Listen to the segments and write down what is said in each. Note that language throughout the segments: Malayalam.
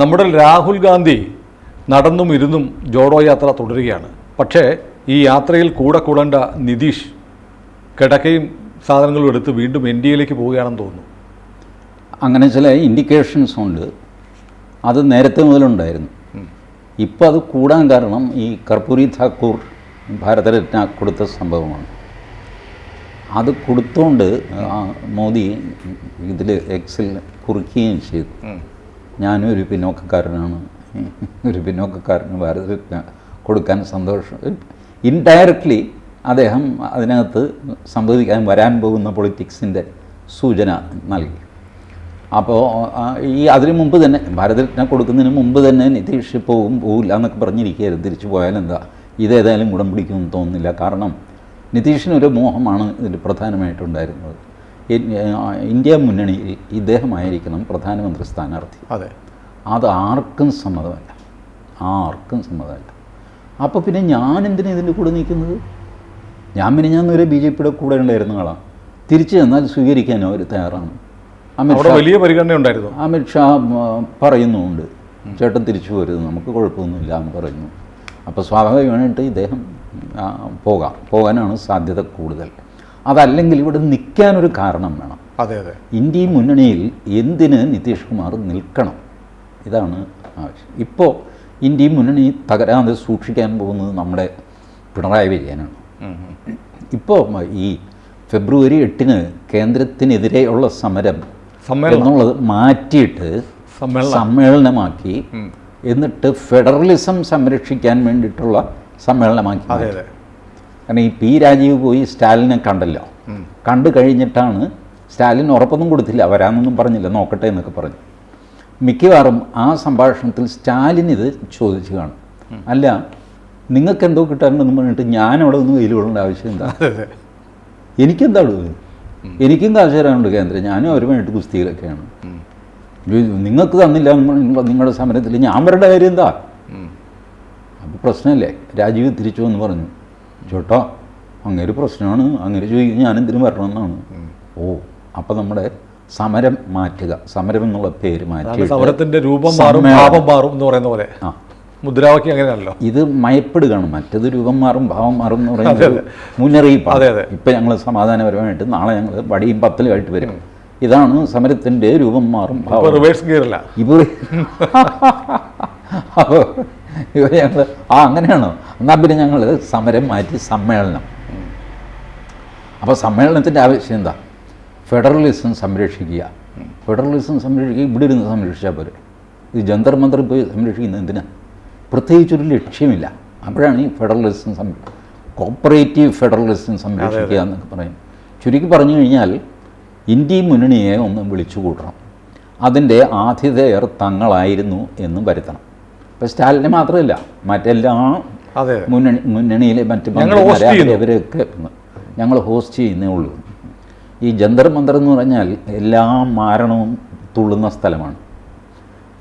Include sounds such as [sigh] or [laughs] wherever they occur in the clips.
നമ്മുടെ രാഹുൽ ഗാന്ധി നടന്നും ഇരുന്നും ജോഡോ യാത്ര തുടരുകയാണ്. പക്ഷേ ഈ യാത്രയിൽ കൂടെ കൂടേണ്ട നിതീഷ് കിടക്കയും സാധനങ്ങളും എടുത്ത് വീണ്ടും എൻ ഡി എയിലേക്ക് പോവുകയാണെന്ന് തോന്നുന്നു. അങ്ങനെ ചില ഇൻഡിക്കേഷൻസ് ഉണ്ട്. അത് നേരത്തെ മുതലുണ്ടായിരുന്നു. ഇപ്പോൾ അത് കൂടാൻ കാരണം ഈ കർപ്പൂരി താക്കൂർ ഭാരതരത്ന കൊടുത്ത സംഭവമാണ്. അത് കൊടുത്തുകൊണ്ട് മോദി ഇതിൽ എക്സിൽ കുറിക്കുകയും ചെയ്തു. ഞാനും ഒരു പിന്നോക്കക്കാരനാണ്. ഒരു പിന്നോക്കക്കാരന് ഭാരതരത്ന കൊടുക്കാൻ സന്തോഷം. ഇൻഡയറക്ട്ലി അദ്ദേഹം അതിനകത്ത് സംഭവിക്കാൻ വരാൻ പോകുന്ന പൊളിറ്റിക്സിന്റെ സൂചന നൽകി. അപ്പോൾ ഈ അതിനു മുമ്പ് തന്നെ ഭാരതരത്ന കൊടുക്കുന്നതിന് മുമ്പ് തന്നെ നിതീഷ് പോവും പോവില്ല എന്നൊക്കെ പറഞ്ഞിരിക്കുകയായിരുന്നു. തിരിച്ചു പോയാൽ എന്താ? ഇതേതായാലും ഗുണം പിടിക്കുമെന്ന് തോന്നുന്നില്ല. കാരണം നിതീഷിനൊരു മോഹമാണ് ഇതിൽ പ്രധാനമായിട്ടുണ്ടായിരുന്നത്. ഇന്ത്യ മുന്നണിയിൽ ഇദ്ദേഹമായിരിക്കണം പ്രധാനമന്ത്രി സ്ഥാനാർത്ഥി. അതെ. അത് ആർക്കും സമ്മതമല്ല. ആർക്കും സമ്മതമല്ല. അപ്പോൾ പിന്നെ ഞാൻ എന്തിനാ ഇതിന്റെ കൂടെ നിൽക്കുന്നത്? ഞാൻ പിന്നെ ഞാൻ നേരെ ബി ജെ പിയുടെ കൂടെ ഉണ്ടായിരുന്ന ആളാണ് തിരിച്ചു ചെന്നാൽ സ്വീകരിക്കാൻ അവർ തയ്യാറാണ്. അമിത് അമിത്ഷാ വലിയ പരിഗണന ഉണ്ടായിരുന്നു. അമിത്ഷാ ഉം, പറയുന്നുമുണ്ട് ചേട്ടൻ തിരിച്ചു വരുന്നു. നമുക്ക് കുഴപ്പമൊന്നുമില്ല എന്ന് പറയുന്നു. അപ്പോൾ സ്വാഭാവികമായിട്ട് ഇദ്ദേഹം പോകാം. പോകാനാണ് സാധ്യത കൂടുതൽ. അതല്ലെങ്കിൽ ഇവിടെ നിൽക്കാനൊരു കാരണം വേണം. അതെ അതെ. ഇന്ത്യ മുന്നണിയിൽ എന്തിന് നിതീഷ് കുമാർ നിൽക്കണം? ഇതാണ് ആവശ്യം. ഇപ്പോൾ ഇന്ത്യ മുന്നണി തകരാതെ സൂക്ഷിക്കാൻ പോകുന്നത് നമ്മുടെ പിണറായി വിജയനാണ്. ഇപ്പോൾ ഈ ഫെബ്രുവരി എട്ടിന് കേന്ദ്രത്തിനെതിരെയുള്ള സമരം എന്നുള്ളത് മാറ്റിയിട്ട് സമ്മേളനമാക്കി എന്നിട്ട് ഫെഡറലിസം സംരക്ഷിക്കാൻ വേണ്ടിയിട്ടുള്ള സമ്മേളനമാക്കി കാരണം ഈ പി രാജീവ് പോയി സ്റ്റാലിനെ കണ്ടല്ലോ. കണ്ടു കഴിഞ്ഞിട്ടാണ് സ്റ്റാലിൻ ഉറപ്പൊന്നും കൊടുത്തില്ല. വരാമെന്നൊന്നും പറഞ്ഞില്ല. നോക്കട്ടെ എന്നൊക്കെ പറഞ്ഞു. മിക്കവാറും ആ സംഭാഷണത്തിൽ സ്റ്റാലിൻ ഇത് ചോദിച്ചു കാണും. അല്ല നിങ്ങൾക്ക് എന്തോ കിട്ടാനുണ്ടെന്ന് പറഞ്ഞിട്ട് ഞാൻ അവിടെ ഒന്ന് വെയിൽ കൊള്ളേണ്ട ആവശ്യം എന്താ? എനിക്കെന്താ ഉള്ളത്? എനിക്കും കാശ് തരാനുണ്ട് കേന്ദ്രം. ഞാനും അവരുമായിട്ട് കുസ്തിയിലൊക്കെയാണ് നിങ്ങൾക്ക് തന്നില്ല നിങ്ങളുടെ സമരത്തിൽ ഞാൻ വരേണ്ട കാര്യം എന്താ? അപ്പോൾ പ്രശ്നമല്ലേ? രാജീവ് തിരിച്ചു എന്ന് പറഞ്ഞു. ചേട്ടാ ഒരു പ്രശ്നമാണ് അങ്ങനെ ചോദിക്കും ഞാൻ എന്തിനു വരണമെന്നാണ് ഓ അപ്പം നമ്മുടെ സമരം മാറ്റുക. സമരം എന്നുള്ള പേര് മാറ്റുക മാറ്റി സമരത്തിന്റെ രൂപം മാറും. ഭാവം മാറും എന്ന് പറയുന്ന പോലെ. ആ. മുദ്രാവാക്യം അങ്ങനെയാണല്ലോ. ഇത് മയപ്പെടുകയാണ്. മറ്റത് രൂപം മാറും ഭാവം മാറും എന്ന് പറയുന്നത് മുന്നറിയിപ്പ് അതെ, അതെ. ഇപ്പം ഞങ്ങൾ സമാധാനപരമായിട്ട് നാളെ ഞങ്ങൾ വടിയും പത്തലുമായിട്ട് വരും. ഇതാണ് സമരത്തിന്റെ രൂപം മാറും റിവേഴ്സ് ഗിയർ അല്ല ഇവർ ഞങ്ങൾ ആ അങ്ങനെയാണോ? എന്നാൽ പിന്നെ ഞങ്ങൾ സമരം മാറ്റി സമ്മേളനം. അപ്പോൾ സമ്മേളനത്തിന്റെ ആവശ്യം എന്താ? ഫെഡറലിസം സംരക്ഷിക്കുക. ഫെഡറലിസം സംരക്ഷിക്കുക ഇവിടെ ഇരുന്ന് സംരക്ഷിച്ചാൽ പോരെ. ഇത് ജന്തർ മന്ത്രം പോയി സംരക്ഷിക്കുന്നത് എന്തിനാ? പ്രത്യേകിച്ചൊരു ലക്ഷ്യമില്ല. അപ്പോഴാണ് ഈ ഫെഡറലിസം സം കോപ്പറേറ്റീവ് ഫെഡറലിസം സംരക്ഷിക്കുക എന്നൊക്കെ പറയും ചുരുക്കി പറഞ്ഞു കഴിഞ്ഞാൽ ഇന്ത്യ മുന്നണിയെ ഒന്ന് വിളിച്ചു കൂട്ടണം അതിന്റെ ആതിഥേയർ തങ്ങളായിരുന്നു എന്ന് വരുത്തണം. ഇപ്പോൾ സ്റ്റാലിനെ മാത്രമല്ല മറ്റെല്ലാ മുന്നണി മുന്നണിയിലെ മറ്റ്. അവരൊക്കെ ഞങ്ങൾ ഹോസ്റ്റ് ചെയ്യുന്നേ ഉള്ളൂ. ഈ ജന്തർ മന്ദർ എന്ന് പറഞ്ഞാൽ എല്ലാ മാരണവും തുള്ളുന്ന സ്ഥലമാണ്.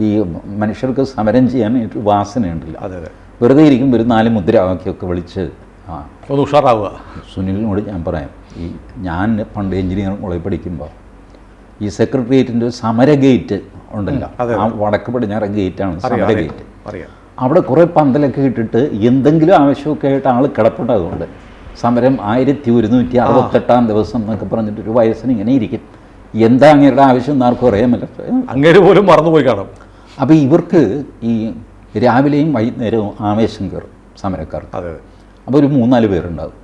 ഈ മനുഷ്യർക്ക് സമരം ചെയ്യാൻ ഒരു വാസനയുണ്ടല്ലോ അതെ വെറുതെ ഇരിക്കുമ്പോൾ ഒരു നാല് മുദ്രാവാക്യമൊക്കെ വിളിച്ച് ആ. ഒന്ന് ഉഷാറാവുക. സുനിലിനോട് ഞാൻ പറയാം ഈ ഞാൻ പണ്ട് എഞ്ചിനീയറിംഗ് കോളേജ് പഠിക്കുമ്പോൾ ഈ സെക്രട്ടേറിയറ്റിന്റെ സമര ഗേറ്റ് ഉണ്ടല്ലോ. ആ വടക്ക് പടിഞ്ഞാറ് ഗേറ്റാണ് സമര ഗേറ്റ് അറിയാം അവിടെ കുറേ പന്തലൊക്കെ ഇട്ടിട്ട് എന്തെങ്കിലും ആവശ്യമൊക്കെ ആയിട്ട് ആൾ കിടപ്പുണ്ടായതുകൊണ്ട് സമരം ആയിരത്തി ഒരുന്നൂറ്റി അറുപത്തെട്ടാം ദിവസം എന്നൊക്കെ പറഞ്ഞിട്ട് ഒരു വയസ്സിന് ഇങ്ങനെ ഇരിക്കും. എന്താ അങ്ങയുടെ ആവശ്യം എന്ന് ആർക്കും അറിയാൻ പറ്റില്ല അങ്ങേര് പോലും മറന്നുപോയി കാണും. അപ്പോൾ ഇവർക്ക് ഈ രാവിലെയും വൈകുന്നേരവും ആവേശം കയറും സമരക്കാർക്ക്. അതെ അതെ. അപ്പോൾ ഒരു മൂന്നാൽ പേരുണ്ടാകും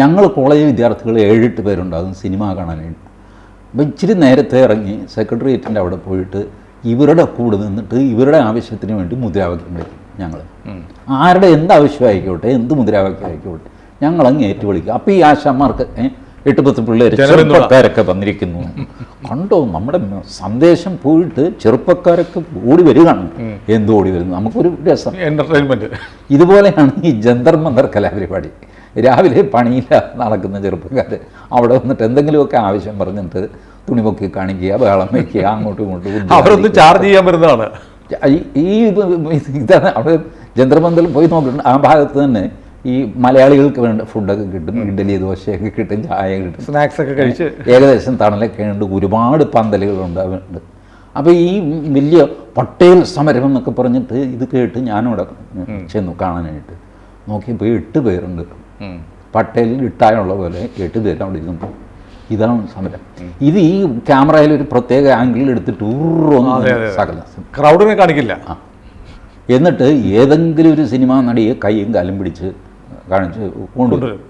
ഞങ്ങൾ കോളേജ് വിദ്യാർത്ഥികൾ ഏഴെട്ട് പേരുണ്ടാകും സിനിമ കാണാനായിട്ട്. അപ്പോൾ ഇച്ചിരി നേരത്തെ ഇറങ്ങി സെക്രട്ടേറിയറ്റിന്റെ അവിടെ പോയിട്ട് ഇവരുടെ കൂടെ നിന്നിട്ട് ഇവരുടെ ആവശ്യത്തിന് വേണ്ടി മുദ്രാവാക്യം വിളിക്കും ഞങ്ങൾ ആരുടെ എന്ത് ആവശ്യമായിക്കോട്ടെ എന്ത് മുദ്രാവാക്യം ആയിക്കോട്ടെ ഞങ്ങൾ അങ്ങ് ഏറ്റുവിളിക്കും അപ്പോൾ ഈ ആശാന്മാർക്ക് എട്ട് പത്ത് പിള്ളേർ. ചെറുപ്പക്കാരൊക്കെ വന്നിരിക്കുന്നു. കണ്ടോ നമ്മുടെ സന്ദേശം പോയിട്ട് ചെറുപ്പക്കാരൊക്കെ ഓടി വരികയാണ്. എന്ത് ഓടി വരുന്നു? നമുക്കൊരു രസം. എന്റർടൈൻമെന്റ് ഇതുപോലെയാണ് ഈ ജന്തർ മന്ദർ കലാപരിപാടി. രാവിലെ പണിയില്ല നടക്കുന്ന ചെറുപ്പക്കാർ അവിടെ വന്നിട്ട് എന്തെങ്കിലുമൊക്കെ ആവശ്യം പറഞ്ഞിട്ട് തുണിപൊക്കി കാണിക്കുക ബഹളം വയ്ക്കുക അങ്ങോട്ടും ഇങ്ങോട്ടും [laughs] അവരൊന്ന് ചാർജ് ചെയ്യാൻ വരുന്നതാണ്. ഈ- ഇതാണ് അവിടെ ജന്തർമന്ദിൽ പോയി നോക്കിയിട്ടുണ്ട് ആ ഭാഗത്ത് തന്നെ ഈ മലയാളികൾക്ക് വേണ്ട ഫുഡൊക്കെ കിട്ടും ഇഡലി ദോശയൊക്കെ കിട്ടും ചായ കിട്ടും. സ്നാക്സ് ഒക്കെ കഴിച്ച്. ഏകദേശം തണലൊക്കെ ഉണ്ട് ഒരുപാട് പന്തലുകൾ ഉണ്ടാവുന്നുണ്ട് അപ്പോൾ ഈ വലിയ പട്ടേൽ സമരം എന്നൊക്കെ പറഞ്ഞിട്ട് ഇത് കേട്ട് ഞാനിവിടെ ചെന്നു കാണാനായിട്ട്. നോക്കിയപ്പോൾ എട്ട് പേരുണ്ട്. പട്ടേലിൽ ഇട്ടായുള്ള പോലെ എട്ട് പേര് അവിടെ ഇരുന്നു. ഇതാണ് സമരം. ഇത് ഈ ക്യാമറയിൽ ഒരു പ്രത്യേക ആംഗിളിൽ എടുത്തിട്ട് ഊറൊന്നും ക്രൗഡിനെ കാണിക്കില്ല. എന്നിട്ട് ഏതെങ്കിലും ഒരു സിനിമാ നടിയെ കൈയും കാലും പിടിച്ച് കാണിച്ച് കൊണ്ടുവരും.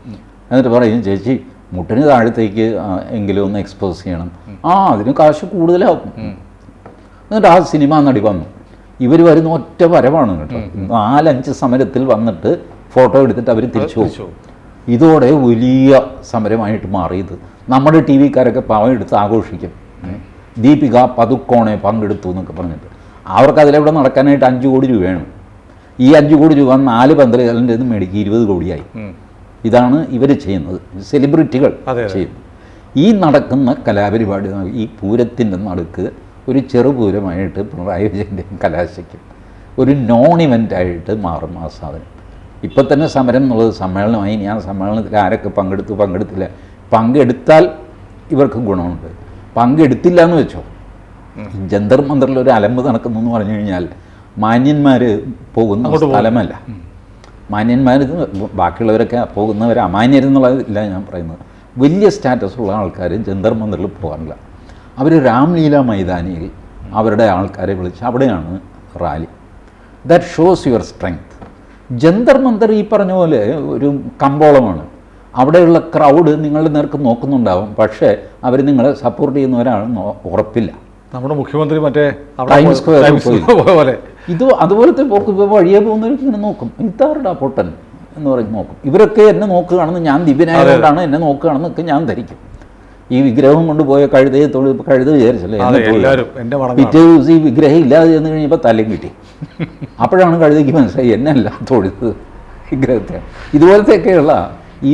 എന്നിട്ട് പറയും ചേച്ചി മുട്ടിന് താഴത്തേക്ക് എങ്കിലും ഒന്ന് എക്സ്പോസ് ചെയ്യണം. ആ അതിന് കാശ് കൂടുതലാവും. എന്നിട്ട് ആ സിനിമാ നടി വന്നു. ഇവർ വരുന്ന ഒറ്റ വരവാണ് കേട്ടോ. നാലഞ്ച് സമരത്തിൽ വന്നിട്ട് ഫോട്ടോ എടുത്തിട്ട് അവർ തിരിച്ചു തിരിച്ചു പോകും. ഇതോടെ വലിയ സമരമായിട്ട് മാറിയത്. നമ്മുടെ ടി വിക്കാരൊക്കെ പാവം എടുത്ത് ആഘോഷിക്കും ദീപിക പതുക്കോണെ പങ്കെടുത്തു എന്നൊക്കെ പറഞ്ഞിട്ട്. അവർക്ക് അതിലെവിടെ നടക്കാനായിട്ട് അഞ്ച് കോടി രൂപയാണ് ഈ അഞ്ച് കോടി രൂപ നാല് പന്തലുകാരന്റെ നിന്ന് മേടിക്കുക ഇരുപത് കോടിയായി. ഇതാണ് ഇവർ ചെയ്യുന്നത്. സെലിബ്രിറ്റികൾ അതെ. ഈ നടക്കുന്ന കലാപരിപാടി ഈ പൂരത്തിന്റെ നടുക്ക് ഒരു ചെറുപൂരമായിട്ട് പിണറായി വിജയന്റെയും കലാശയ്ക്കും ഒരു നോൺ ഇവന്റായിട്ട് മാറും ആ സാധനം. ഇപ്പം തന്നെ സമരം എന്നുള്ളത് സമ്മേളനമായി. ഞാൻ സമ്മേളനത്തിൽ ആരൊക്കെ പങ്കെടുത്തു പങ്കെടുത്തില്ല. പങ്കെടുത്താൽ ഇവർക്ക് ഗുണമുണ്ട്. പങ്കെടുത്തില്ല എന്ന് വെച്ചോ ജന്തർ മന്ദറിൽ ഒരു അലമ്പ് നടക്കുന്നു എന്ന് പറഞ്ഞു കഴിഞ്ഞാൽ മാന്യന്മാർ പോകുന്ന സ്ഥലമല്ല. മാന്യന്മാർ ബാക്കിയുള്ളവരൊക്കെ പോകുന്നവർ അമാന്യരെന്നുള്ളതില്ല ഞാൻ പറയുന്നത്. വലിയ സ്റ്റാറ്റസ് ഉള്ള ആൾക്കാർ ജന്തർ മന്ദറിൽ പോകാറില്ല. അവർ രാംലീല മൈതാനിയിൽ അവരുടെ ആൾക്കാരെ വിളിച്ച് അവിടെയാണ് rally. That shows your strength Jantar Mantar ഈ പറഞ്ഞ പോലെ ഒരു കമ്പോളമാണ്. അവിടെയുള്ള ക്രൗഡ് നിങ്ങളുടെ നേർക്ക് നോക്കുന്നുണ്ടാവും. പക്ഷേ അവർ നിങ്ങളെ സപ്പോർട്ട് ചെയ്യുന്നവരാണെന്ന് ഉറപ്പില്ല. നമ്മുടെ മുഖ്യമന്ത്രി മറ്റേ ടൈം. സ്ക്വയർ പോലെ. ഇത് അതുപോലത്തെ പോക്ക് വഴിയെ പോകുന്നവർക്ക് ഇങ്ങനെ നോക്കും. ഇതാരുടെ പൊട്ടൻ എന്ന് പറഞ്ഞ് നോക്കും. ഇവരൊക്കെ എന്നെ നോക്കുകയാണെന്ന് ഞാൻ ദിവ്യനായതുകൊണ്ടാണ് എന്നെ നോക്കുകയാണെന്നൊക്കെ ഞാൻ ധരിക്കും. ഈ വിഗ്രഹം കൊണ്ടുപോയ കഴുതയെ തൊഴിൽ കഴുത വിചാരിച്ചല്ലേ? എന്നെ പിറ്റേ ദിവസം ഈ വിഗ്രഹം ഇല്ലാതെ ചെന്ന് കഴിഞ്ഞപ്പോൾ തലയും കിട്ടി. അപ്പോഴാണ് കഴുതയ്ക്ക് മനസ്സിലായി എന്നല്ല തൊഴുത് വിഗ്രഹത്തെ. ഇതുപോലത്തെയൊക്കെയുള്ള ഈ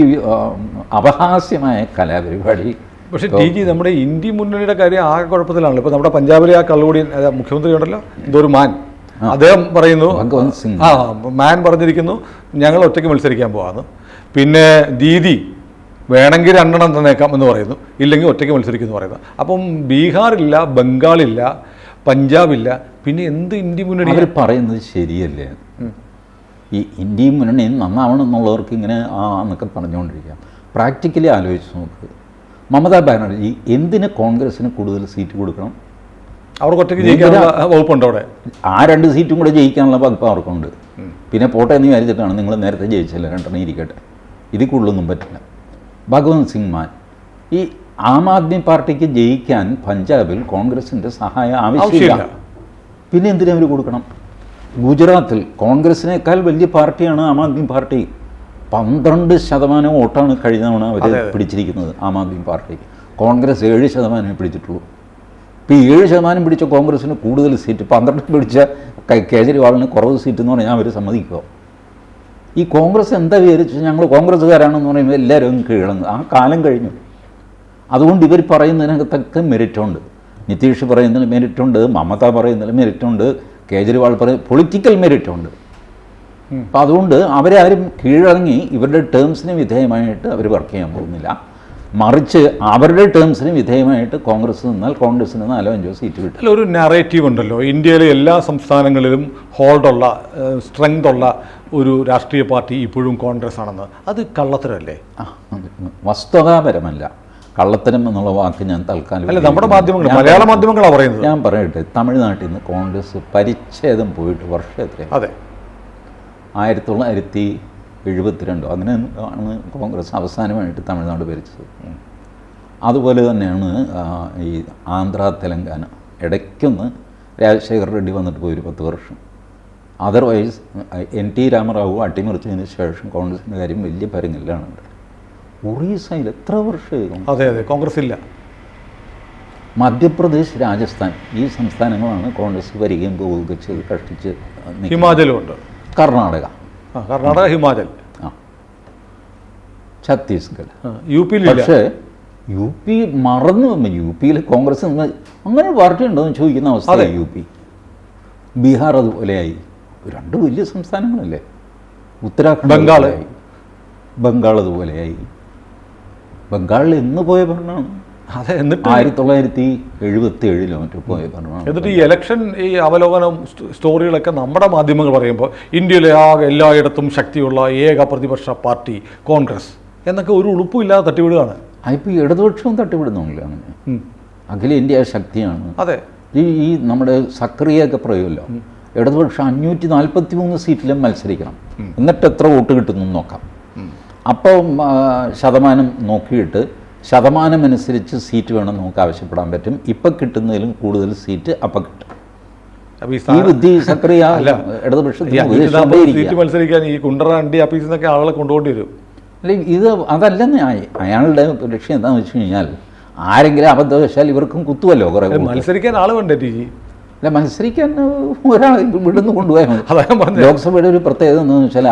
അപഹാസ്യമായ കലാപരിപാടി പക്ഷേ ടി ജി നമ്മുടെ ഇന്ത്യ മുന്നണിയുടെ കാര്യം ആകെ കുഴപ്പത്തിലാണല്ലോ. ഇപ്പൊ നമ്മുടെ പഞ്ചാബിലെ ആ കള്ളുകൂടി മുഖ്യമന്ത്രി ഉണ്ടല്ലോ ഇതൊരു മാൻ. അദ്ദേഹം പറയുന്നു ആ മാൻ പറഞ്ഞിരിക്കുന്നു ഞങ്ങൾ ഒറ്റയ്ക്ക് മത്സരിക്കാൻ പോവാന്ന്. പിന്നെ ദീദി വേണമെങ്കിൽ രണ്ടെണ്ണം തന്നേക്കാം എന്ന് പറയുന്നു ഇല്ലെങ്കിൽ ഒറ്റയ്ക്ക് മത്സരിക്കുന്നു പറയുന്നു. അപ്പം ബീഹാറില്ല ബംഗാളില്ല പഞ്ചാബില്ല പിന്നെ എന്ത് ഇന്ത്യ മുന്നണി അവർ പറയുന്നത് ശരിയല്ലേ? ഈ ഇന്ത്യയും മുന്നണിയും നന്നാവണം എന്നുള്ളവർക്ക് ഇങ്ങനെ ആ എന്നൊക്കെ പറഞ്ഞുകൊണ്ടിരിക്കാം പ്രാക്ടിക്കലി ആലോചിച്ച് നോക്ക്. മമതാ ബാനർജി എന്തിന് കോൺഗ്രസ്സിന് കൂടുതൽ സീറ്റ് കൊടുക്കണം? അവർക്ക് ഒറ്റയ്ക്ക് ജയിക്കാനുള്ള വകുപ്പുണ്ട് അവിടെ. ആ രണ്ട് സീറ്റും കൂടെ ജയിക്കാനുള്ള വകുപ്പ് അവർക്കുണ്ട്. പിന്നെ പോട്ടെ എന്ന് വിചാരിച്ചിട്ടാണ് നിങ്ങൾ നേരത്തെ ജയിച്ചല്ലോ രണ്ടെണ്ണം ഇരിക്കട്ടെ. ഇതിൽ കൂടുതലൊന്നും പറ്റില്ല. ഭഗവന്ത് സിംഗ് മാൻ ഈ ആം ആദ്മി പാർട്ടിക്ക് ജയിക്കാൻ പഞ്ചാബിൽ കോൺഗ്രസിന്റെ സഹായം ആവശ്യമില്ല. ആവശ്യമില്ല. പിന്നെ എന്തിനാ അവർ കൊടുക്കണം? ഗുജറാത്തിൽ കോൺഗ്രസിനേക്കാൾ വലിയ പാർട്ടിയാണ് ആം ആദ്മി പാർട്ടി. പന്ത്രണ്ട് ശതമാനം വോട്ടാണ് കഴിഞ്ഞ തവണ അവർ. പിടിച്ചിരിക്കുന്നത് ആം ആദ്മി പാർട്ടി കോൺഗ്രസ് ഏഴ് ശതമാനമേ പിടിച്ചിട്ടുള്ളൂ. ഇപ്പോൾ ഈ ഏഴ് ശതമാനം പിടിച്ച കോൺഗ്രസിന് കൂടുതൽ സീറ്റ് പന്ത്രണ്ട് പിടിച്ച കേജ്രിവാളിന് കുറവ് സീറ്റ് എന്ന് പറഞ്ഞാൽ അവർ സമ്മതിക്കുക. ഈ കോൺഗ്രസ് എന്താ വിചാരിച്ചു ഞങ്ങൾ കോൺഗ്രസ്സുകാരാണെന്ന് പറയുമ്പോൾ എല്ലാവരും കീഴടങ്ങും. ആ കാലം കഴിഞ്ഞു. അതുകൊണ്ട് ഇവർ പറയുന്നതിനകത്തൊക്കെ മെറിറ്റുണ്ട് നിതീഷ് പറയുന്നതിന് മെറിറ്റുണ്ട് മമത പറയുന്നതിന് മെറിറ്റുണ്ട് കേജ്രിവാൾ പറയുന്നത് പൊളിറ്റിക്കൽ മെറിറ്റ് ഉണ്ട്. അപ്പം അതുകൊണ്ട് അവരെ ആരും കീഴടങ്ങി ഇവരുടെ ടേംസിന് വിധേയമായിട്ട് അവർ വർക്ക് ചെയ്യാൻ പോകുന്നില്ല. മറിച്ച് അവരുടെ ടേംസിന് വിധേയമായിട്ട് കോൺഗ്രസ് നിന്നാൽ കോൺഗ്രസിന് നാലോ അഞ്ചോ സീറ്റ് കിട്ടും. അല്ല ഒരു നാരേറ്റീവ് ഉണ്ടല്ലോ. ഇന്ത്യയിലെ എല്ലാ സംസ്ഥാനങ്ങളിലും ഹോൾഡുള്ള സ്ട്രെങ്ത് ഉള്ള ഒരു രാഷ്ട്രീയ പാർട്ടി ഇപ്പോഴും കോൺഗ്രസ് ആണെന്ന്. അത് കള്ളത്തരല്ലേ? വസ്തുതാപരമല്ല. കള്ളത്തരം എന്നുള്ള വാക്ക് ഞാൻ തൽക്കാലം അല്ല നമ്മുടെ മാധ്യമങ്ങൾ മലയാള മാധ്യമങ്ങളാണ് പറയുന്നത്? ഞാൻ പറയട്ടെ തമിഴ്നാട്ടിൽ നിന്ന് കോൺഗ്രസ് പരിച്ഛേദം പോയിട്ട് വർഷം എത്രയാണ് അതെ. ആയിരത്തി തൊള്ളായിരത്തി എഴുപത്തിരണ്ടോ? അങ്ങനെ ആണ് കോൺഗ്രസ് അവസാനമായിട്ട് തമിഴ്നാട് ഭരിച്ചത്. അതുപോലെ തന്നെയാണ് ഈ ആന്ധ്ര തെലങ്കാന. ഇടയ്ക്കൊന്ന് രാജശേഖർ റെഡ്ഡി വന്നിട്ട് പോയി ഒരു പത്ത് വർഷം. അതർവൈസ് എൻ ടി രാമറാവു അട്ടിമറിച്ചതിന് ശേഷം കോൺഗ്രസിന്റെ കാര്യം വലിയ പരങ്ങില്ലാണ്. ഒറീസയിൽ എത്ര വർഷമായി അതെ അതെ കോൺഗ്രസ് ഇല്ല മധ്യപ്രദേശ് രാജസ്ഥാൻ ഈ സംസ്ഥാനങ്ങളാണ് കോൺഗ്രസ് വരികയും പോവുകയും ചെയ്ത് കഷ്ടിച്ച് ഹിമാചലുണ്ട് കർണാടക. കർണാടക ഹിമാചൽ. ആ. ഛത്തീസ്ഗഡ്. യു പി പക്ഷേ യു പി മറന്നു യു പിയിൽ കോൺഗ്രസ് അങ്ങനെ പാർട്ടി ഉണ്ടോ എന്ന് ചോദിക്കുന്ന അവസ്ഥ. യു പി ബീഹാർ അതുപോലെയായി. രണ്ട് വലിയ സംസ്ഥാനങ്ങളല്ലേ? ഉത്തരാഖണ്ഡ് ബംഗാൾ. ബംഗാൾ അതുപോലെയായി. ബംഗാളിൽ എന്ന് പോയ ഭരണമാണ് അതെ എന്നിട്ട്? ആയിരത്തി തൊള്ളായിരത്തി എഴുപത്തി ഏഴിലോ മറ്റോ പോയ ഭരണമാണ് എന്നിട്ട് ഈ ഇലക്ഷൻ ഈ അവലോകനം സ്റ്റോറികളൊക്കെ നമ്മുടെ മാധ്യമങ്ങൾ പറയുമ്പോൾ ഇന്ത്യയിലെ ആകെ എല്ലായിടത്തും ശക്തിയുള്ള ഏക പ്രതിപക്ഷ പാർട്ടി കോൺഗ്രസ് എന്നൊക്കെ ഒരു ഉളുപ്പുമില്ലാതെ തട്ടിവിടുകയാണ്. അതിപ്പോൾ ഇടതുപക്ഷവും തട്ടിവിടുന്നില്ല അങ്ങനെ. അഖില ഇന്ത്യ ശക്തിയാണ്. അതെ. ഈ ഈ നമ്മുടെ സക്രിയൊക്കെ പറയുമല്ലോ. ഇടതുപക്ഷം അഞ്ഞൂറ്റി നാൽപ്പത്തി മൂന്ന് സീറ്റിലും മത്സരിക്കണം. എന്നിട്ട് എത്ര വോട്ട് കിട്ടുന്നു നോക്കാം. അപ്പം ശതമാനം നോക്കിയിട്ട് ശതമാനം അനുസരിച്ച് സീറ്റ് വേണം നമുക്ക് ആവശ്യപ്പെടാൻ പറ്റും. ഇപ്പം കിട്ടുന്നതിലും കൂടുതൽ സീറ്റ് അപ്പം കിട്ടും. ഈ ബുദ്ധി സക്രിയ. [laughs] ഈ മത്സരിക്കാൻ കുണ്ടറ അണ്ടി നിന്നൊക്കെ ആളുകളെ കൊണ്ടുപോണ്ടി വരും. അല്ല ഇത് അതല്ല അയാളുടെ ലക്ഷ്യം എന്താണെന്ന് വെച്ച് കഴിഞ്ഞാൽ ആരെങ്കിലും അബദ്ധവശാൽ ഇവർക്കും കുത്തുമല്ലോ കുറേ. മത്സരിക്കാൻ ആൾ വേണ്ടേ ടി ജി? അല്ല മത്സരിക്കാൻ ഒരാൾ ഇവിടുന്ന് കൊണ്ടുപോയാൽ മതി. ലോക്സഭയുടെ ഒരു പ്രത്യേകത എന്താണെന്ന് വെച്ചാൽ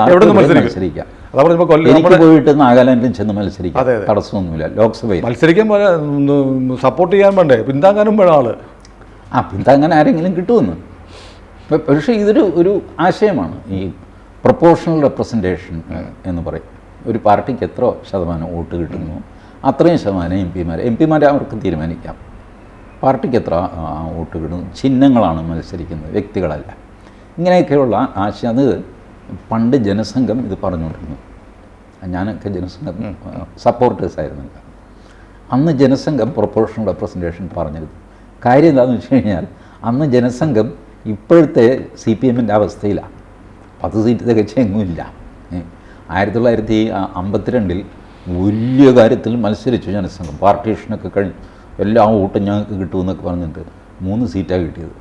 മത്സരിക്കും? എനിക്ക് പോയിട്ട് നാഗാലാൻഡിലും ചെന്ന് മത്സരിക്കാം. തടസ്സമൊന്നുമില്ല. ലോക്സഭയിൽ. മത്സരിക്കാൻ സപ്പോർട്ട് ചെയ്യാൻ വേണ്ടേ? പിന്താങ്ങാനും വേണം ആൾ. ആ പിന്താങ്ങാൻ ആരെങ്കിലും കിട്ടുമെന്ന്. പക്ഷെ പക്ഷേ ഇതൊരു ഒരു ആശയമാണ്. ഈ പ്രൊപ്പോർഷണൽ റെപ്രസെന്റേഷൻ എന്ന് പറയും. ഒരു പാർട്ടിക്ക് എത്ര ശതമാനം വോട്ട് കിട്ടുന്നു? അത്രയും ശതമാനം എം പിമാർ എം പിമാരെ അവർക്ക് തീരുമാനിക്കാം. പാർട്ടിക്ക് എത്ര വോട്ട് കിട്ടുന്നു? ചിഹ്നങ്ങളാണ് മത്സരിക്കുന്നത്. വ്യക്തികളല്ല. ഇങ്ങനെയൊക്കെയുള്ള ആശയം. അത് പണ്ട് ജനസംഘം ഇത് പറഞ്ഞുകൊണ്ടിരുന്നു. ഞാനൊക്കെ ജനസംഘം സപ്പോർട്ടേഴ്സായിരുന്നു അന്ന് ജനസംഘം പ്രൊപ്പോർഷണൽ റെപ്രസെന്റേഷൻ പറഞ്ഞിരുന്നു. കാര്യം എന്താണെന്ന് വെച്ച് കഴിഞ്ഞാൽ അന്ന് ജനസംഘം ഇപ്പോഴത്തെ സി പി എമ്മിന്റെ അവസ്ഥയിലാണ് പത്ത് സീറ്റ് തികച്ച എങ്ങുമില്ല. ആയിരത്തി തൊള്ളായിരത്തി അമ്പത്തിരണ്ടിൽ വലിയ കാര്യത്തിൽ മത്സരിച്ചു ജനസംഘം. പാർട്ടീഷനൊക്കെ കഴിഞ്ഞ് എല്ലാ വോട്ടും ഞങ്ങൾക്ക് കിട്ടുമെന്നൊക്കെ പറഞ്ഞിട്ട് മൂന്ന് സീറ്റാണ് കിട്ടിയത്.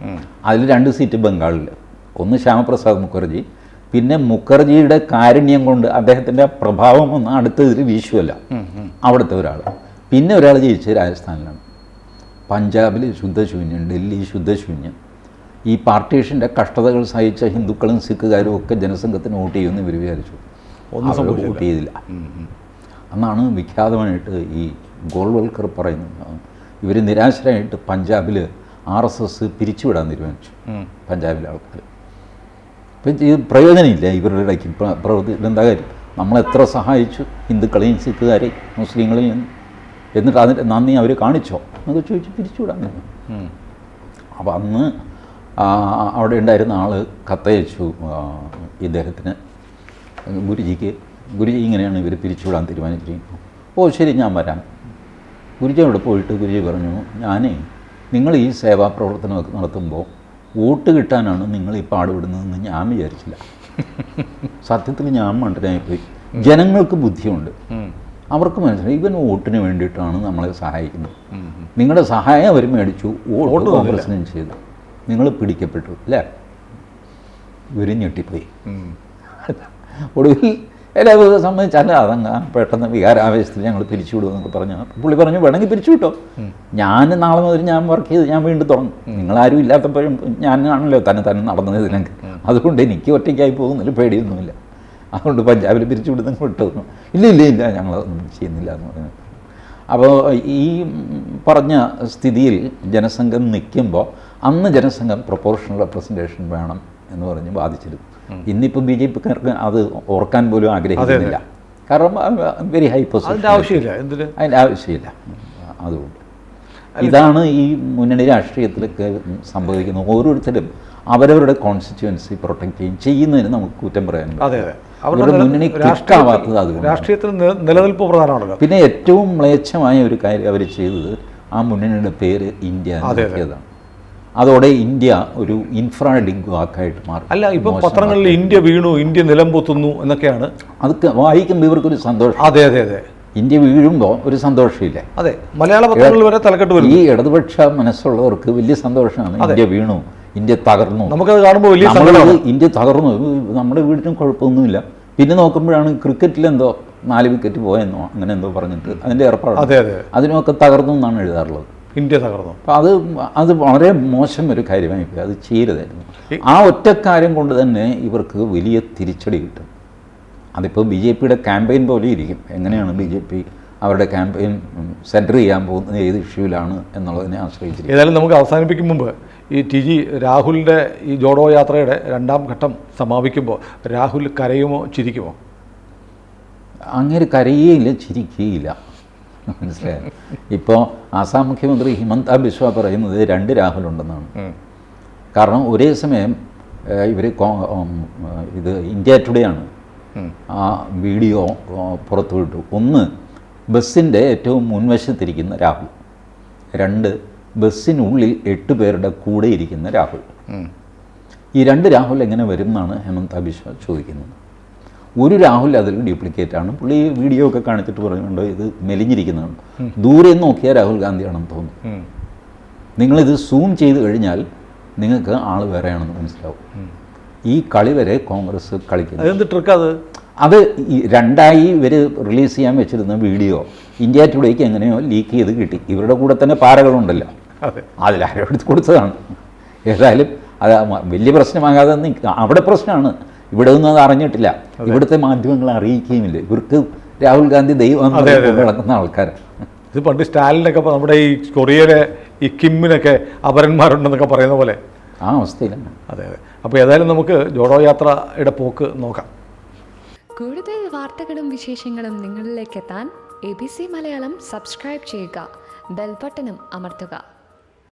അതിൽ രണ്ട് സീറ്റ് ബംഗാളിൽ ഒന്ന് ശ്യാമപ്രസാദ് മുഖർജി പിന്നെ മുഖർജിയുടെ കാരുണ്യം കൊണ്ട് അദ്ദേഹത്തിന്റെ പ്രഭാവം ഒന്ന് അടുത്തതിൽ വീശുവല്ല. അവിടുത്തെ ഒരാൾ പിന്നെ ഒരാൾ ജയിച്ചത് രാജസ്ഥാനിലാണ്. പഞ്ചാബിൽ ശുദ്ധശൂന്യം ഡൽഹി ശുദ്ധശൂന്യം. ഈ പാർട്ടീഷന്റെ കഷ്ടതകൾ സഹിച്ച ഹിന്ദുക്കളും സിഖുകാരും ഒക്കെ ജനസംഘത്തിന് വോട്ട് ചെയ്യുമെന്ന് ഇവർ വിചാരിച്ചു. ഒന്നും വോട്ട് ചെയ്തില്ല. അന്നാണ് വിഖ്യാതമായിട്ട് ഈ ഗോൾവൽക്കർ പറയുന്നത്. ഇവർ നിരാശരായിട്ട് പഞ്ചാബിൽ ആർ എസ് എസ് പിരിച്ചുവിടാൻ തീരുമാനിച്ചു. പഞ്ചാബിലെ ആൾക്കാർ അപ്പം ഇത് പ്രയോജനമില്ല ഇവരുടെ ഇടയ്ക്ക്. പ്ര- പ്രവൃത്തി എന്താ കാര്യം? നമ്മളെത്ര സഹായിച്ചു ഹിന്ദുക്കളെയും സിഖുകാരെയും മുസ്ലിങ്ങളെയും എന്നിട്ട് അതിന്റെ നന്ദി അവർ കാണിച്ചോ? എന്നൊക്കെ ചോദിച്ച് പിരിച്ചുവിടാൻ തീരുമാനിച്ചു അപ്പം അന്ന് അവിടെ ഉണ്ടായിരുന്ന ആൾ കത്തയച്ചു ഇദ്ദേഹത്തിന്. ഗുരുജിക്ക് ഗുരുജി ഇങ്ങനെയാണ് ഇവർ പിരിച്ചുവിടാൻ തീരുമാനിച്ചിരിക്കുന്നത്. ഓ ശരി ഞാൻ വരാം. ഗുരുജി അവിടെ പോയിട്ട് ഗുരുജി പറഞ്ഞു ഞാനേ നിങ്ങൾ ഈ സേവാ പ്രവർത്തനമൊക്കെ നടത്തുമ്പോൾ വോട്ട് കിട്ടാനാണ് നിങ്ങൾ ഈ പാടുപെടുന്നതെന്ന് ഞാൻ വിചാരിച്ചില്ല. സത്യത്തിൽ ഞാൻ മണ്ടനായിപ്പോയി. ജനങ്ങൾക്ക് ബുദ്ധിയുണ്ട്. അവർക്ക് മനസ്സിലായി. ഇവൻ വോട്ടിന് വേണ്ടിയിട്ടാണ് നമ്മളെ സഹായിക്കുന്നത്. നിങ്ങളുടെ സഹായം അവർ മേടിച്ചു. വോട്ട് കോൺഗ്രസിനും ചെയ്തു. നിങ്ങൾ പിടിക്കപ്പെട്ടു. അല്ലേ ഇവർ ഞെട്ടിപ്പോയി. ഒടുവിൽ എല്ലാവരും അല്ല അതങ്ങ് പെട്ടെന്ന് വികാരാവേശത്തിൽ ഞങ്ങൾ പിരിച്ചുവിടുമെന്നൊക്കെ പറഞ്ഞു. അപ്പോൾ പുള്ളി പറഞ്ഞു വേണമെങ്കിൽ പിരിച്ചുവിട്ടോ. ഞാൻ നാളെ മുതൽ ഞാൻ വർക്ക് ചെയ്ത് ഞാൻ വീണ്ടും തുടങ്ങും. നിങ്ങളാരും ഇല്ലാത്തപ്പോഴും ഞാനാണല്ലോ തന്നെ തന്നെ നടന്നത് ഇതിനൊക്കെ. അതുകൊണ്ട് എനിക്ക് ഒറ്റയ്ക്കായി പോകുന്നില്ല പേടിയൊന്നുമില്ല. അതുകൊണ്ട് പഞ്ചാബിൽ പിരിച്ചുവിടുന്ന വിട്ടു. ഇല്ല ഇല്ല ഇല്ല ഞങ്ങളതൊന്നും ചെയ്യുന്നില്ല എന്ന് പറഞ്ഞു. അപ്പോൾ ഈ പറഞ്ഞ സ്ഥിതിയിൽ ജനസംഘം നിൽക്കുമ്പോൾ അന്ന് ജനസംഘം പ്രൊപ്പോർഷണൽ റെപ്രസെന്റേഷൻ വേണം എന്ന് പറഞ്ഞ് ബാധിച്ചിരുന്നു ഇന്നിപ്പോൾ ബി ജെ പിക്കാർക്ക് അത് ഓർക്കാൻ പോലും ആഗ്രഹിക്കുന്നില്ല. കാരണം വെരി ഹൈ പൊസിഷൻ ആവശ്യമില്ല. അതിന്റെ ആവശ്യമില്ല. അതുകൊണ്ട്. ഇതാണ് ഈ മുന്നണി രാഷ്ട്രീയത്തിലൊക്കെ സംഭവിക്കുന്നത് ഓരോരുത്തരും അവരവരുടെ കോൺസ്റ്റിറ്റ്യുവൻസി പ്രൊട്ടക്ട് ചെയ്യും ചെയ്യുന്നതിന് നമുക്ക് കുറ്റം പറയാൻ അതെ അതെ. അവരുടെ മുന്നണി ക്ലിക്കാവാത്തത് രാഷ്ട്രീയത്തിൽ നിലനിൽപ്പ് പ്രധാനമാണല്ലോ പിന്നെ ഏറ്റവും മ്ലേച്ഛമായ ഒരു കാര്യം അവർ ചെയ്തത് ആ മുന്നണിയുടെ പേര് ഇന്ത്യ എന്ന് അതെ, അതെ. ആക്കിയതാണ് അതോടെ ഇന്ത്യ ഒരു ഇൻഫ്രാ ലിങ്ക് വാക്കായിട്ട് മാറും. അല്ല ഇപ്പൊ പത്രങ്ങളിൽ ഇന്ത്യ വീണു ഇന്ത്യ നിലംപൊത്തുന്നു എന്നൊക്കെയാണ്. അതൊക്കെ വായിക്കുമ്പോൾ ഇവർക്കൊരു സന്തോഷം. അതെ അതെ അതെ. ഇന്ത്യ വീഴുമ്പോൾ ഒരു സന്തോഷമില്ല. അതെ മലയാള പത്രങ്ങളിൽ വരെ തലക്കെട്ട് വരും. ഈ ഇടതുപക്ഷ മനസ്സുള്ളവർക്ക് വലിയ സന്തോഷമാണ്. ഇന്ത്യ വീണു ഇന്ത്യ തകർന്നു. നമുക്കത് കാണുമ്പോൾ വലിയ ഇന്ത്യ തകർന്നു. നമ്മുടെ വീടിനും കുഴപ്പമൊന്നുമില്ല. പിന്നെ നോക്കുമ്പോഴാണ് ക്രിക്കറ്റിലെന്തോ നാല് വിക്കറ്റ് പോയെന്നോ അങ്ങനെ എന്തോ പറഞ്ഞിട്ട് അതിന്റെ ഏർപ്പാട് അതെ അതെ. അതിനൊക്കെ തകർന്നു എന്നാണ് എഴുതാറുള്ളത്. ഇന്ത്യ തകർന്നു. അത് അത് വളരെ മോശം ഒരു കാര്യമായി അത് ചെയ്യരുതായിരുന്നു. ആ ഒറ്റ കാര്യം കൊണ്ട് തന്നെ ഇവർക്ക് വലിയ തിരിച്ചടി കിട്ടും. അതിപ്പോൾ ബി ജെ പിയുടെ ക്യാമ്പയിൻ പോലെ ഇരിക്കും. എങ്ങനെയാണ് ബി ജെ പി അവരുടെ ക്യാമ്പയിൻ സെന്റർ ചെയ്യാൻ പോകുന്നത്? ഏത് ഇഷ്യൂവിലാണ് എന്നുള്ളതിനെ ആശ്രയിച്ചിരിക്കും. ഏതായാലും നമുക്ക് അവസാനിപ്പിക്കും മുമ്പ് ഈ ടി ജി രാഹുലിന്റെ ഈ ജോഡോ യാത്രയുടെ രണ്ടാം ഘട്ടം സമാപിക്കുമ്പോൾ രാഹുൽ കരയുമോ ചിരിക്കുമോ? അങ്ങനെ കരയുകയില്ല ചിരിക്കുകയില്ല. [laughs] മനസ്സിലായോ? ഇപ്പോൾ ആസാം മുഖ്യമന്ത്രി ഹിമന്ത ബിശ്വ പറയുന്നത് രണ്ട് രാഹുലുണ്ടെന്നാണ്. ഉണ്ടെന്നാണ് കാരണം ഒരേ സമയം ഇവർ ഇത് ഇന്ത്യ ടുഡേ ആണ്. ആ വീഡിയോ പുറത്തുവിട്ടു ഒന്ന് ബസ്സിന്റെ ഏറ്റവും മുൻവശത്തിരിക്കുന്ന രാഹുൽ. രണ്ട് ബസ്സിനുള്ളിൽ എട്ട് പേരുടെ കൂടെ ഇരിക്കുന്ന രാഹുൽ. ഈ രണ്ട് രാഹുൽ എങ്ങനെ വരും എന്നാണ് ഹേമന്ത ബിശ്വ ചോദിക്കുന്നത്? ഒരു രാഹുൽ അതിൽ ഡ്യൂപ്ലിക്കേറ്റ് ആണ്. പുള്ളി വീഡിയോ ഒക്കെ കാണിച്ചിട്ട് പറയുന്നുണ്ട് ഇത് മെലിഞ്ഞിരിക്കുന്നതാണ്. ദൂരെ നിന്ന് നോക്കിയാൽ രാഹുൽ ഗാന്ധിയാണെന്ന് തോന്നുന്നു. നിങ്ങളിത് സൂം ചെയ്ത് കഴിഞ്ഞാൽ നിങ്ങൾക്ക് ആൾ വേറെയാണെന്ന് മനസ്സിലാവും. ഈ കളി വരെ കോൺഗ്രസ് കളിക്കുന്നു. അതെന്ത് ട്രിക്ക് അത്? അത് രണ്ടായി ഇവർ റിലീസ് ചെയ്യാൻ വെച്ചിരുന്ന വീഡിയോ ഇന്ത്യ ടുഡേക്ക് എങ്ങനെയോ ലീക്ക് ചെയ്ത് കിട്ടി. ഇവരുടെ കൂടെ തന്നെ പാരകളുണ്ടല്ലോ. അതെ. അതിലാരും എടുത്ത് കൊടുത്തതാണ്. ഏതായാലും അത് വലിയ പ്രശ്നമാകാതെ അവിടെ പ്രശ്നമാണ്. ഇവിടെ ഒന്നും അത് അറിഞ്ഞിട്ടില്ല. ഇവിടുത്തെ മാധ്യമങ്ങൾ അറിയിക്കുകയുമില്ല. ഇവർക്ക് രാഹുൽ ഗാന്ധി ദൈവം. നടക്കുന്ന ആൾക്കാരാണ് ഇത് പണ്ട് സ്റ്റാലിനൊക്കെ നമ്മുടെ ഈ കൊറിയയിലെ ഈ കിമ്മിനൊക്കെ അപരന്മാരുണ്ടെന്നൊക്കെ പറയുന്ന പോലെ. ആ അവസ്ഥയിലാണ് അതെ അതെ. അപ്പോൾ ഏതായാലും നമുക്ക് ജോഡോ യാത്രയുടെ പോക്ക് നോക്കാം. കൂടുതൽ വാർത്തകളും വിശേഷങ്ങളും നിങ്ങളിലേക്ക് എത്താൻ A B C Malayalam subscribe ചെയ്യുക. ബെൽബട്ടനും അമർത്തുക.